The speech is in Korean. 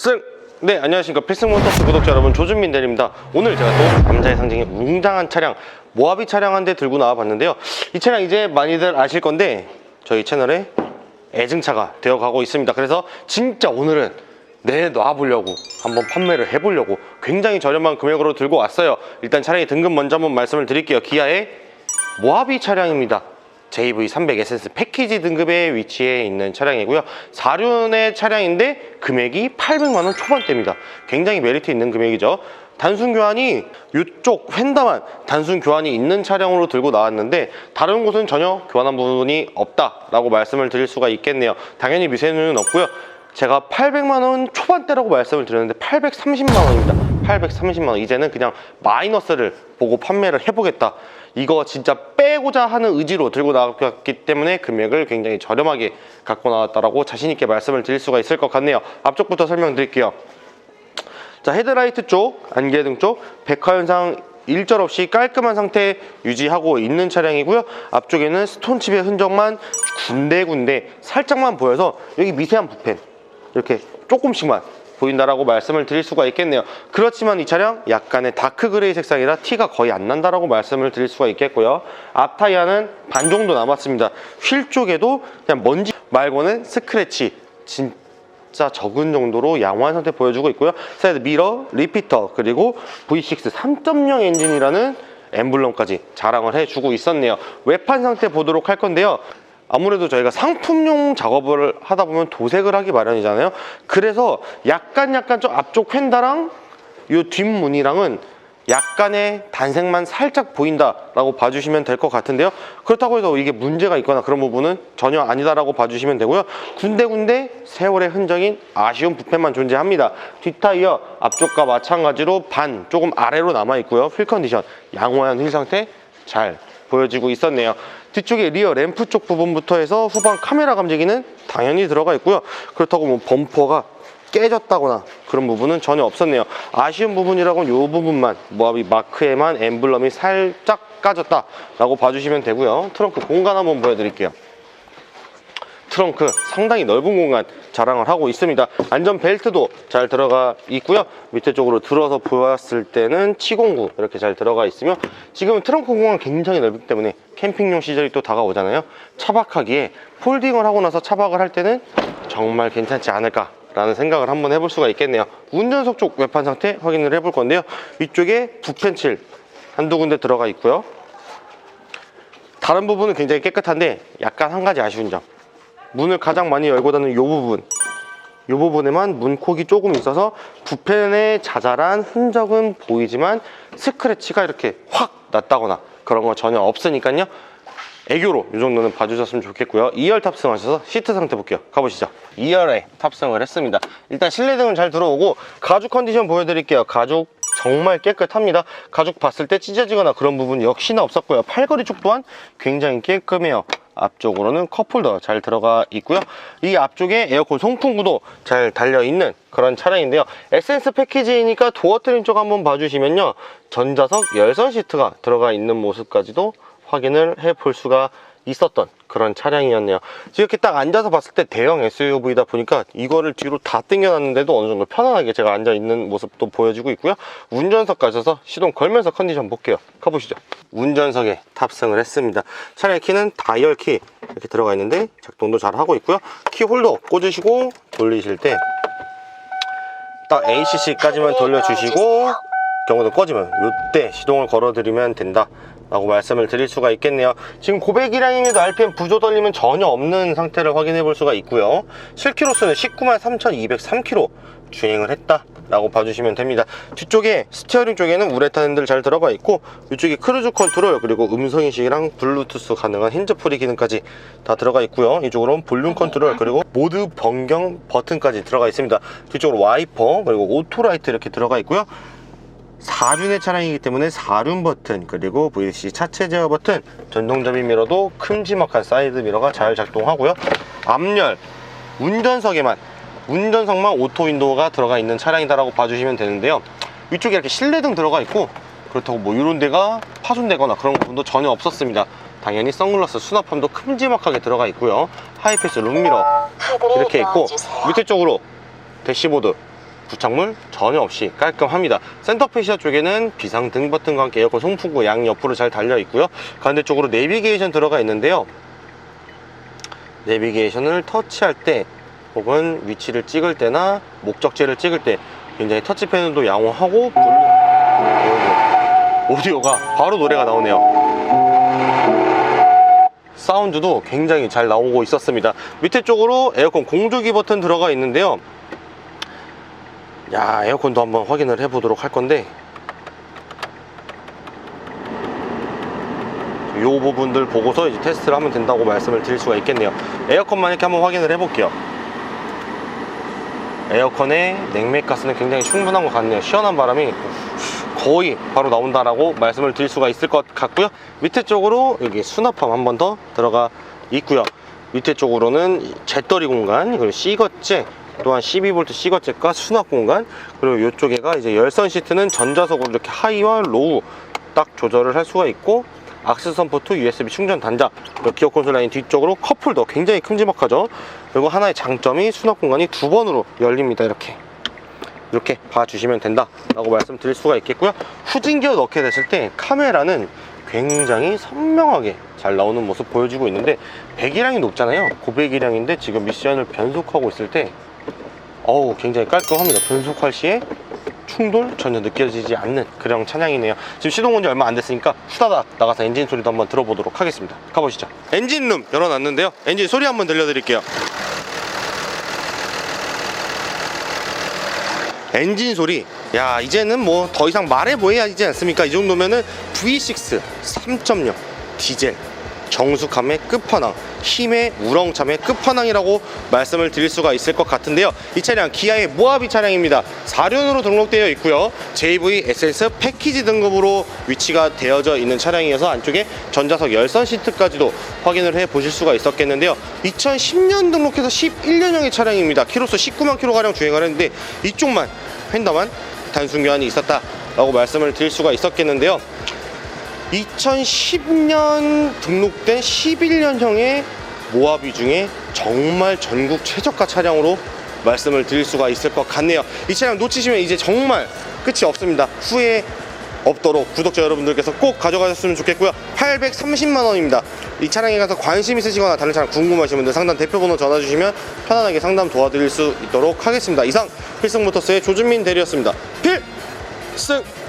필승! 네, 안녕하십니까. 필승모터스 구독자 여러분, 조준민 대리입니다. 오늘 제가 또 남자의 상징인 웅장한 차량, 모하비 차량 한 대 들고 나와봤는데요. 이 차량 이제 많이들 아실 건데, 저희 채널에 애증차가 되어가고 있습니다. 그래서 진짜 오늘은 내놔보려고 한번 판매를 해보려고 굉장히 저렴한 금액으로 들고 왔어요. 일단 차량의 등급 먼저 한번 말씀을 드릴게요. 기아의 모하비 차량입니다. JV300SS 패키지 등급에 위치해 있는 차량이고요. 4륜의 차량인데 금액이 800만 원 초반대입니다. 굉장히 메리트 있는 금액이죠. 단순 교환이 이쪽 휀다만 단순 교환이 있는 차량으로 들고 나왔는데 다른 곳은 전혀 교환한 부분이 없다라고 말씀을 드릴 수가 있겠네요. 당연히 미세누는 없고요. 제가 800만 원 초반대라고 말씀을 드렸는데 830만 원입니다. 830만 원. 이제는 그냥 마이너스를 보고 판매를 해보겠다. 이거 진짜 빼고자 하는 의지로 들고 나왔기 때문에 금액을 굉장히 저렴하게 갖고 나왔다라고 자신 있게 말씀을 드릴 수가 있을 것 같네요. 앞쪽부터 설명드릴게요. 자 헤드라이트 쪽, 안개등 쪽 백화 현상 일절 없이 깔끔한 상태 유지하고 있는 차량이고요. 앞쪽에는 스톤칩의 흔적만 군데군데 살짝만 보여서 여기 미세한 부펜 이렇게 조금씩만 보인다라고 말씀을 드릴 수가 있겠네요. 그렇지만 이 차량 약간의 다크 그레이 색상이라 티가 거의 안 난다라고 말씀을 드릴 수가 있겠고요. 앞 타이어는 반 정도 남았습니다. 휠 쪽에도 그냥 먼지 말고는 스크래치 진짜 적은 정도로 양호한 상태 보여주고 있고요. 사이드 미러, 리피터 그리고 V6 3.0 엔진이라는 엠블럼까지 자랑을 해주고 있었네요. 외판 상태 보도록 할 건데요. 아무래도 저희가 상품용 작업을 하다 보면 도색을 하기 마련이잖아요. 그래서 약간 약간 좀 앞쪽 휀다랑 이 뒷문이랑은 약간의 단색만 살짝 보인다라고 봐주시면 될 것 같은데요. 그렇다고 해서 이게 문제가 있거나 그런 부분은 전혀 아니다라고 봐주시면 되고요. 군데군데 세월의 흔적인 아쉬운 부펜만 존재합니다. 뒷타이어 앞쪽과 마찬가지로 반 조금 아래로 남아 있고요. 휠 컨디션 양호한 휠 상태 잘 보여지고 있었네요. 뒤쪽에 리어 램프 쪽 부분부터 해서 후방 카메라 감지기는 당연히 들어가 있고요. 그렇다고 뭐 범퍼가 깨졌다거나 그런 부분은 전혀 없었네요. 아쉬운 부분이라고는 이 부분만 모하비 마크에만 엠블럼이 살짝 까졌다 라고 봐주시면 되고요. 트렁크 공간 한번 보여드릴게요. 트렁크 상당히 넓은 공간 자랑을 하고 있습니다. 안전 벨트도 잘 들어가 있고요. 밑에 쪽으로 들어서 보았을 때는 709 이렇게 잘 들어가 있으며 지금은 트렁크 공간 굉장히 넓기 때문에 캠핑용 시절이 또 다가오잖아요. 차박하기에 폴딩을 하고 나서 차박을 할 때는 정말 괜찮지 않을까 라는 생각을 한번 해볼 수가 있겠네요. 운전석 쪽 외판 상태 확인을 해볼 건데요. 위쪽에 부펜칠 한두 군데 들어가 있고요. 다른 부분은 굉장히 깨끗한데 약간 한 가지 아쉬운 점. 문을 가장 많이 열고 닫는 이 부분 이 부분에만 문콕이 조금 있어서 부펜의 자잘한 흔적은 보이지만 스크래치가 이렇게 확 났다거나 그런 거 전혀 없으니까요. 애교로 이 정도는 봐주셨으면 좋겠고요. 2열 탑승하셔서 시트 상태 볼게요. 가보시죠. 2열에 탑승을 했습니다. 일단 실내등은 잘 들어오고 가죽 컨디션 보여드릴게요. 가죽 정말 깨끗합니다. 가죽 봤을 때 찢어지거나 그런 부분 역시나 없었고요. 팔걸이 쪽 또한 굉장히 깔끔해요. 앞쪽으로는 컵홀더 잘 들어가 있고요. 이 앞쪽에 에어컨 송풍구도 잘 달려있는 그런 차량인데요. 에센스 패키지니까 도어 트림 쪽 한번 봐주시면요. 전자석 열선 시트가 들어가 있는 모습까지도 확인을 해 볼 수가 있었던 그런 차량이었네요. 이렇게 딱 앉아서 봤을 때 대형 SUV다 보니까 이거를 뒤로 다 당겨놨는데도 어느 정도 편안하게 제가 앉아 있는 모습도 보여주고 있고요. 운전석 가셔서 시동 걸면서 컨디션 볼게요. 가보시죠. 운전석에 탑승을 했습니다. 차량의 키는 다이얼 키 이렇게 들어가 있는데 작동도 잘 하고 있고요. 키 홀더 꽂으시고 돌리실 때 딱 ACC까지만 돌려주시고 경호등 꺼지면 이때 시동을 걸어드리면 된다 라고 말씀을 드릴 수가 있겠네요. 지금 고백이랑임에도 RPM 부조 떨림은 전혀 없는 상태를 확인해 볼 수가 있고요. 실키로수는 19만 3,203km 주행을 했다 라고 봐주시면 됩니다. 뒤쪽에 스티어링 쪽에는 우레탄 핸들 잘 들어가 있고 이쪽에 크루즈 컨트롤 그리고 음성인식이랑 블루투스 가능한 핸즈프리 기능까지 다 들어가 있고요. 이쪽으로는 볼륨 컨트롤 그리고 모드 변경 버튼까지 들어가 있습니다. 뒤쪽으로 와이퍼 그리고 오토라이트 이렇게 들어가 있고요 4륜의 차량이기 때문에 4륜 버튼 그리고 VC 차체 제어 버튼 전동 접이 미러도 큼지막한 사이드 미러가 잘 작동하고요. 앞열 운전석에만 운전석만 오토 윈도우가 들어가 있는 차량이다라고 봐주시면 되는데요. 위쪽에 이렇게 실내등 들어가 있고 그렇다고 뭐 이런 데가 파손되거나 그런 부분도 전혀 없었습니다. 당연히 선글라스 수납함도 큼지막하게 들어가 있고요. 하이패스 룸미러 이렇게 있고 밑에 쪽으로 대시보드 부착물 전혀 없이 깔끔합니다. 센터 페시아 쪽에는 비상 등 버튼과 함께 에어컨 송풍구 양 옆으로 잘 달려 있고요. 가운데 쪽으로 내비게이션 들어가 있는데요. 내비게이션을 터치할 때 혹은 위치를 찍을 때나 목적지를 찍을 때 굉장히 터치패드도 양호하고 오디오가 바로 노래가 나오네요. 사운드도 굉장히 잘 나오고 있었습니다. 밑에 쪽으로 에어컨 공조기 버튼 들어가 있는데요. 야, 에어컨도 한번 확인을 해 보도록 할 건데, 이 부분들 보고서 이제 테스트를 하면 된다고 말씀을 드릴 수가 있겠네요. 에어컨만 이렇게 한번 확인을 해 볼게요. 에어컨의 냉매가스는 굉장히 충분한 것 같네요. 시원한 바람이 거의 바로 나온다라고 말씀을 드릴 수가 있을 것 같고요. 밑에 쪽으로 여기 수납함 한 번 더 들어가 있고요. 밑에 쪽으로는 잿더리 공간, 그리고 C거째, 또한 12V C거째과 수납 공간, 그리고 이쪽에가 이제 열선 시트는 전자석으로 이렇게 하이와 로우 딱 조절을 할 수가 있고 악세선 포트 USB 충전 단자 기어 콘솔 라인 뒤쪽으로 컵홀더 굉장히 큼지막하죠 그리고 하나의 장점이 수납 공간이 두 번으로 열립니다 이렇게 이렇게 봐주시면 된다 라고 말씀드릴 수가 있겠고요. 후진 기어 넣게 됐을 때 카메라는 굉장히 선명하게 잘 나오는 모습 보여주고 있는데 배기량이 높잖아요. 고배기량인데 지금 미션을 변속하고 있을 때 어우 굉장히 깔끔합니다. 변속할 시에 충돌 전혀 느껴지지 않는 그런 차량이네요. 지금 시동 온 지 얼마 안 됐으니까 후다닥 나가서 엔진 소리도 한번 들어보도록 하겠습니다. 가보시죠. 엔진룸 열어놨는데요. 엔진 소리 한번 들려드릴게요. 엔진 소리 야 이제는 뭐 더 이상 말해 보여야 하지 않습니까 이 정도면은 V6 3.0 디젤 정숙함의 끝판왕 힘의 우렁참의 끝판왕이라고 말씀을 드릴 수가 있을 것 같은데요. 이 차량 기아의 모하비 차량입니다. 4륜으로 등록되어 있고요. JV SS 패키지 등급으로 위치가 되어져 있는 차량이어서 안쪽에 전자석 열선 시트까지도 확인을 해 보실 수가 있었겠는데요. 2010년 등록해서 11년형의 차량입니다. 키로수 19만 킬로가량 주행을 했는데 이쪽만 휀다만 단순 교환이 있었다라고 말씀을 드릴 수가 있었겠는데요 2010년 등록된 11년형의 모하비 중에 정말 전국 최저가 차량으로 말씀을 드릴 수가 있을 것 같네요. 이 차량 놓치시면 이제 정말 끝이 없습니다. 후회 없도록 구독자 여러분들께서 꼭 가져가셨으면 좋겠고요. 830만 원입니다. 이 차량에 가서 관심 있으시거나 다른 차량 궁금하신 분들 상담 대표번호 전화 주시면 편안하게 상담 도와드릴 수 있도록 하겠습니다. 이상 필승모터스의 조준민 대리였습니다. 필승!